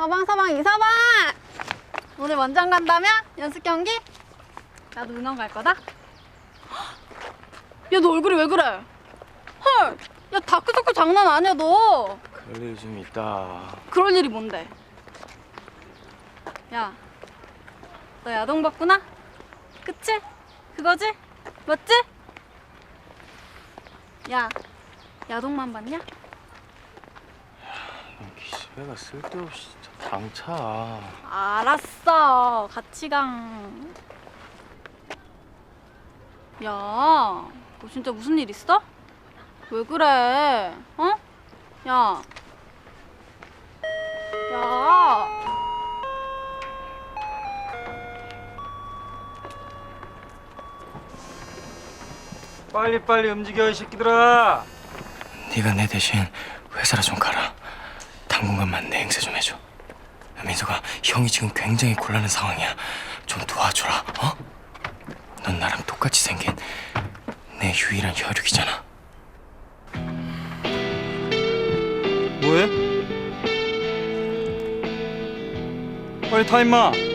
서방 서방 이서방 오늘 원정 간다며? 연습 경기? 나도 응원 갈 거다 야 너 얼굴이 왜 그래 헐야 다크서클 장난 아니야 너 그럴 일좀 있다. 그럴 일이 뭔데 야 너 야동 봤구나? 그치? 그거지? 맞지? 야 야동만 봤냐? 기집애가 쓸데없이 진짜 당차. 알았어. 같이 강. 야, 너 진짜 무슨 일 있어? 왜 그래? 어? 야. 야. 빨리 빨리 움직여 이 새끼들아 네가 내 대신 회사라 좀 가라. 당분간만 내 행세 좀 해줘. 야, 민서가 형이 지금 굉장히 곤란한 상황이야. 좀 도와줘라. 어? 넌 나랑 똑같이 생긴 내 유일한 혈육이잖아. 뭐해? 빨리 타 임마